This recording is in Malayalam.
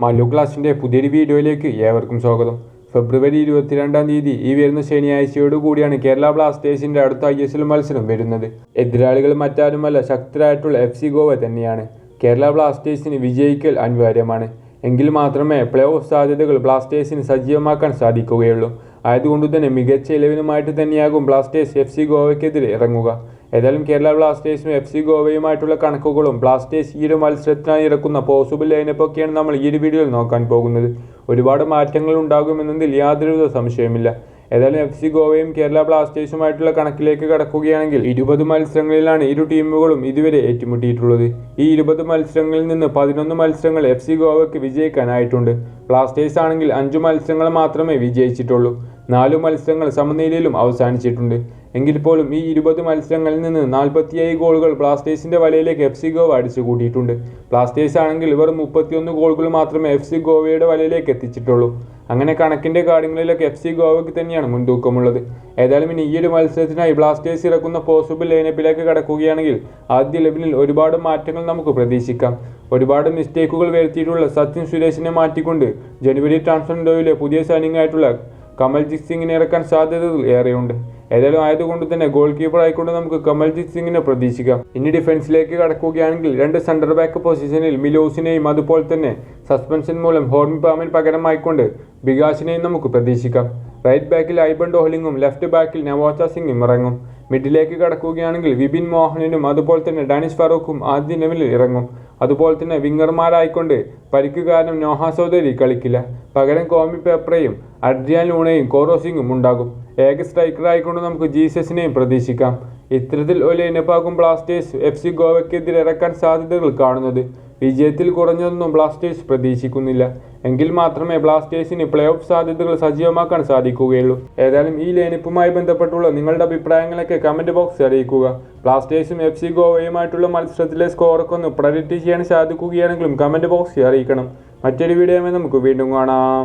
മല്ലു ക്ലാസിന്റെ പുതിയൊരു വീഡിയോയിലേക്ക് ഏവർക്കും സ്വാഗതം. ഫെബ്രുവരി ഇരുപത്തിരണ്ടാം തീയതി ഈ വരുന്ന ശനിയാഴ്ചയോട് കൂടിയാണ് കേരള ബ്ലാസ്റ്റേഴ്സിന്റെ അടുത്ത ഐ എസ് എൽ മത്സരം വരുന്നത്. എതിരാളികൾ മറ്റാരുമല്ല ശക്തരായിട്ടുള്ള എഫ് സി ഗോവ തന്നെയാണ്. കേരള ബ്ലാസ്റ്റേഴ്സിന് വിജയിക്കൽ അനിവാര്യമാണ്. എങ്കിൽ മാത്രമേ പ്ലേ ഓഫ് സാധ്യതകൾ ബ്ലാസ്റ്റേഴ്സിന് സജീവമാക്കാൻ സാധിക്കുകയുള്ളൂ. ആയതുകൊണ്ട് തന്നെ മികച്ച ഇലവനുമായിട്ട് തന്നെയാകും ബ്ലാസ്റ്റേഴ്സ് എഫ് സി ഗോവയ്ക്കെതിരെ ഇറങ്ങുക. ഏതായാലും കേരള ബ്ലാസ്റ്റേഴ്സും എഫ് സി ഗോവയുമായിട്ടുള്ള കണക്കുകളും ബ്ലാസ്റ്റേഴ്സ് ഈ ഒരു മത്സരത്തിനായി ഇറക്കുന്ന പോസിബിൾ ലൈനപ്പൊക്കെയാണ് നമ്മൾ ഈ ഒരു വീഡിയോയിൽ നോക്കാൻ പോകുന്നത്. ഒരുപാട് മാറ്റങ്ങൾ ഉണ്ടാകുമെന്നതിൽ യാതൊരുവിധ സംശയമില്ല ഏതായാലും എഫ് സി ഗോവയും കേരള ബ്ലാസ്റ്റേഴ്സുമായിട്ടുള്ള കണക്കിലേക്ക് കടക്കുകയാണെങ്കിൽ ഇരുപത് മത്സരങ്ങളിലാണ് ഇരു ടീമുകളും ഇതുവരെ ഏറ്റുമുട്ടിയിട്ടുള്ളത്. ഈ ഇരുപത് മത്സരങ്ങളിൽ നിന്ന് പതിനൊന്ന് മത്സരങ്ങൾ എഫ് സി ഗോവയ്ക്ക് വിജയിക്കാനായിട്ടുണ്ട്. ബ്ലാസ്റ്റേഴ്സ് ആണെങ്കിൽ അഞ്ച് മത്സരങ്ങൾ മാത്രമേ വിജയിച്ചിട്ടുള്ളൂ. നാലു മത്സരങ്ങൾ സമനിലയിലും അവസാനിച്ചിട്ടുണ്ട്. എങ്കിൽ പോലും ഈ ഇരുപത് മത്സരങ്ങളിൽ നിന്ന് നാൽപ്പത്തിയേഴ് ഗോളുകൾ ബ്ലാസ്റ്റേഴ്സിന്റെ വലയിലേക്ക് എഫ് സി ഗോവ അടിച്ചു കൂട്ടിയിട്ടുണ്ട്. ബ്ലാസ്റ്റേഴ്സ് ആണെങ്കിൽ ഇവർ മുപ്പത്തിയൊന്ന് ഗോളുകൾ മാത്രമേ എഫ് സി ഗോവയുടെ വലയിലേക്ക് എത്തിച്ചിട്ടുള്ളൂ. അങ്ങനെ കണക്കിന്റെ കാര്യങ്ങളിലൊക്കെ എഫ് സി ഗോവയ്ക്ക് തന്നെയാണ് മുൻതൂക്കമുള്ളത്. ഏതായാലും ഇനി ഈ ഒരു മത്സരത്തിനായി ബ്ലാസ്റ്റേഴ്സ് ഇറക്കുന്ന പോസിബിൾ ലൈനപ്പിലേക്ക് കടക്കുകയാണെങ്കിൽ ആദ്യ ലെവലിൽ ഒരുപാട് മാറ്റങ്ങൾ നമുക്ക് പ്രതീക്ഷിക്കാം. ഒരുപാട് മിസ്റ്റേക്കുകൾ വരുത്തിയിട്ടുള്ള സച്ചിൻ സുരേഷിനെ മാറ്റിക്കൊണ്ട് ജനുവരി ട്രാൻസ്ഫർ ഡോയിലെ പുതിയ സൈനിങ് ആയിട്ടുള്ള കമൽജിത് സിംഗിനെ ഇറക്കാൻ സാധ്യതകൾ ഏറെയുണ്ട്. ഏതായാലും ആയതുകൊണ്ട് തന്നെ ഗോൾ കീപ്പർ ആയിക്കൊണ്ട് നമുക്ക് കമൽജിത് സിംഗിനെ പ്രതീക്ഷിക്കാം. ഇനി ഡിഫൻസിലേക്ക് കടക്കുകയാണെങ്കിൽ രണ്ട് സെന്റർ ബാക്ക് പൊസിഷനിൽ മിലോസിനെയും അതുപോലെ തന്നെ സസ്പെൻഷൻ മൂലം ഹോർമി പാമിൻ പകരമായിക്കൊണ്ട് ബികാസിനെയും നമുക്ക് പ്രതീക്ഷിക്കാം. റൈറ്റ് ബാക്കിൽ ഐബൺ ഡോഹ്ലിങ്ങും ലെഫ്റ്റ് ബാക്കിൽ നവാസ സിംഗും ഇറങ്ങും. മിഡിലേക്ക് കടക്കുകയാണെങ്കിൽ വിപിൻ മോഹനനും അതുപോലെ തന്നെ ഡാനിഷ് ഫറൂഖും ആദ്യ ലെവലിൽ ഇറങ്ങും. അതുപോലെ തന്നെ വിങ്ങർമാരായിക്കൊണ്ട് പരിക്ക് കാരണം നോഹ സോദരി കളിക്കില്ല. പകരം കോമി പേപ്പറേയും അഡ്രിയാൻ ലൂണയും കോറോ സിംഗും ഉണ്ടാകും. ഏക സ്ട്രൈക്കറായിക്കൊണ്ട് നമുക്ക് ജീസസിനെയും പ്രതീക്ഷിക്കാം. ഇത്തരത്തിൽ ഒരു ഇനപ്പാകും ബ്ലാസ്റ്റേഴ്സ് എഫ് സി ഗോവയ്ക്കെതിരെ ഇറക്കാൻ സാധ്യതകൾ കാണുന്നത്. വിജയത്തിൽ കുറഞ്ഞൊന്നും ബ്ലാസ്റ്റേഴ്സ് പ്രതീക്ഷിക്കുന്നില്ല. എങ്കിൽ മാത്രമേ ബ്ലാസ്റ്റേഴ്സിന് പ്ലേ ഓഫ് സാധ്യതകൾ സജീവമാക്കാൻ സാധിക്കുകയുള്ളൂ. ഏതായാലും ഈ ലൈനപ്പുമായി ബന്ധപ്പെട്ടുള്ള നിങ്ങളുടെ അഭിപ്രായങ്ങളൊക്കെ കമന്റ് ബോക്സിൽ അറിയിക്കുക. ബ്ലാസ്റ്റേഴ്സും എഫ് സി ഗോവയുമായിട്ടുള്ള മത്സരത്തിലെ സ്കോറൊക്കെ ഒന്ന് പ്രഡിക്റ്റ് ചെയ്യാൻ സാധിക്കുകയാണെങ്കിലും കമന്റ് ബോക്സിൽ അറിയിക്കണം. മറ്റൊരു വീഡിയോയുമായി നമുക്ക് വീണ്ടും കാണാം.